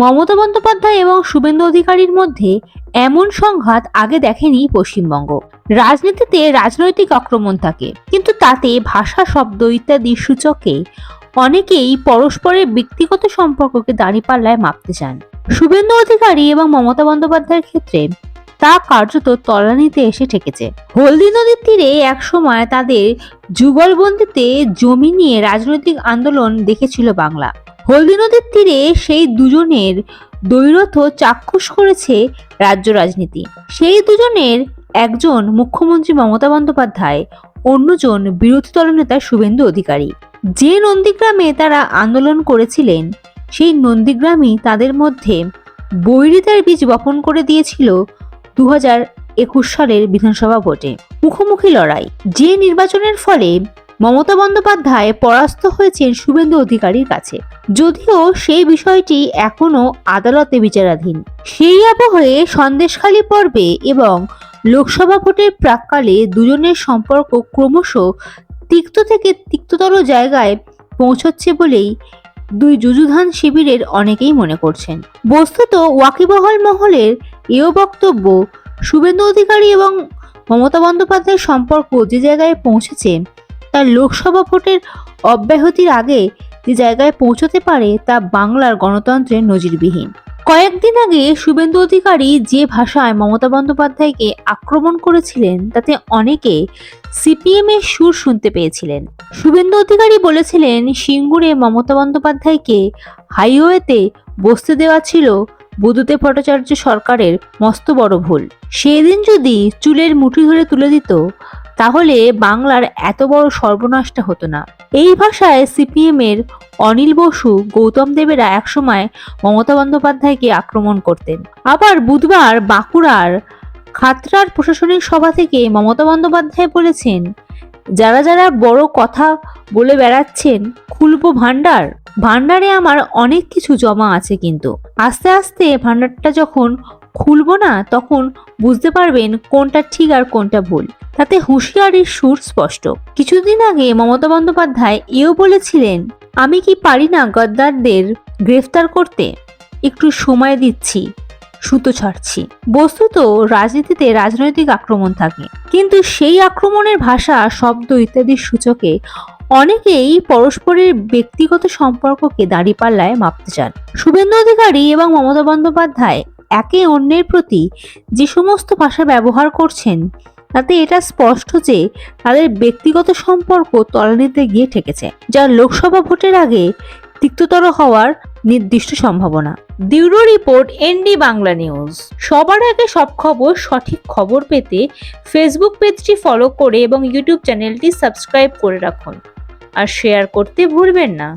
মমতা বন্দ্যোপাধ্যায় এবং শুভেন্দু অধিকারীর মধ্যে এমন সংঘাত আগে দেখেনি পশ্চিমবঙ্গ। রাজনীতিতে রাজনৈতিক আক্রমণ থাকে, কিন্তু তাতে ভাষা, শব্দ ইত্যাদি সূচকে অনেকেই পরস্পরের ব্যক্তিগত সম্পর্ককে দাঁড়িপাল্লায় মাপতে চান। শুভেন্দু অধিকারী এবং মমতা বন্দ্যোপাধ্যায়ের ক্ষেত্রে তা কার্যত তলানিতে এসে ঠেকেছে। হলদি নদীর তীরে একসময় তাদের যুগলবন্দিতে জমি নিয়ে রাজনৈতিক আন্দোলন দেখেছিল বাংলা। হলদি নদীর তীরে সেই দুজনের দৈরথ চাক্ষুষ করেছে রাজ্য রাজনীতি। সেই দুজনের একজন মুখ্যমন্ত্রী মমতা বন্দ্যোপাধ্যায়, অন্যজন বিরোধী দলনেতা শুভেন্দু অধিকারী। যে নন্দীগ্রামে তারা আন্দোলন করেছিলেন, সেই নন্দীগ্রামই তাদের মধ্যে বৈরিতার বীজ বপন করে দিয়েছিল দু হাজার একুশ সালের বিধানসভা ভোটে। মুখোমুখি লড়াই। যে নির্বাচনের ফলে মমতা বন্দ্যোপাধ্যায় পরাস্ত হয়েছেন শুভেন্দু অধিকারীর কাছে। যদিও সেই বিষয়টি এখনও আদালতে বিচারাধীন। সেই আবহে সন্দেশখালী পর্বে এবং লোকসভা ভোটের প্রাককালে দুজনের সম্পর্ক ক্রমশ তিক্ত থেকে তিক্ততর জায়গায় পৌঁছচ্ছে বলেই দুই যুযুধান শিবিরের অনেকেই মনে করছেন। বস্তুত ওয়াকিবহল মহলের এও বক্তব্য, শুভেন্দু অধিকারী এবং মমতা বন্দ্যোপাধ্যায়ের সম্পর্ক যে জায়গায় পৌঁছেছে তা লোকসভা ভোটের অব্যাহতির আগে যে জায়গায় পৌঁছতে পারে তা বাংলার গণতন্ত্রের নজিরবিহীন। কয়েকদিন আগে শুভেন্দু অধিকারী যে ভাষায় মমতা বন্দ্যোপাধ্যায়কে আক্রমণ করেছিলেন, তাতে অনেকে সিপিএম এর সুর শুনতে পেয়েছিলেন। শুভেন্দু অধিকারী বলেছিলেন, সিঙ্গুরে মমতা বন্দ্যোপাধ্যায়কে হাইওয়েতে বসতে দেওয়া ছিল বুধদেব ভট্টাচার্য সরকারের মস্ত বড় ভুল। সেদিন যদি চুলের মুঠি ধরে তুলে দিত তাহলে বাংলার এত বড় সর্বনাশটা হতো না। এই ভাষায় সিপিএম এর অনিল বসু, গৌতম দেবেরা একসময় মমতা বন্দ্যোপাধ্যায়কে আক্রমণ করতেন। আবার বুধবার বাঁকুড়ার খাতড়ার প্রশাসনিক সভা থেকে মমতা বন্দ্যোপাধ্যায় বলেছেন, যারা যারা বড় কথা বলে বেড়াচ্ছেন, খুলবো ভান্ডার ভান্ডারে আমার অনেক কিছু জমা আছে কিন্তু। আস্তে আস্তে ভান্ডারটা যখন খুলবো না, তখন বুঝতে পারবেন কোনটা ঠিক আর কোনটা ভুল। তাতে হুঁশিয়ারির সুর স্পষ্ট। কিছুদিন আগে মমতা বন্দ্যোপাধ্যায় এও বলেছিলেন, আমি কি পারি না গদ্দারদের গ্রেফতার করতে? একটু সময় দিচ্ছি, সুতো ছাড়ছি। বস্তুত রাজনীতিতে রাজনৈতিক আক্রমণ থাকে। কিন্তু সেই আক্রমণের ভাষা, শব্দ ইত্যাদির সূচকে অনেকেই পরস্পরের ব্যক্তিগত সম্পর্ককে দাঁড়িপাল্লায় মাপতে চান। শুভেন্দু অধিকারী এবং মমতা বন্দ্যোপাধ্যায় একে অন্যের প্রতি যে সমস্ত ভাষা ব্যবহার করছেন, তাতে এটা স্পষ্ট যে তাদের ব্যক্তিগত সম্পর্ক তলানিতে গিয়ে ঠেকেছে, যা লোকসভা ভোটের আগে তিক্ততর হওয়ার নির্দিষ্ট সম্ভাবনা। দিউরো রিপোর্ট, এনডি বাংলা নিউজ। সবার আগে সব খবর, সঠিক খবর পেতে ফেসবুক পেজটি ফলো করে এবং ইউটিউব চ্যানেলটি সাবস্ক্রাইব করে রাখুন। আর শেয়ার করতে ভুলবেন না।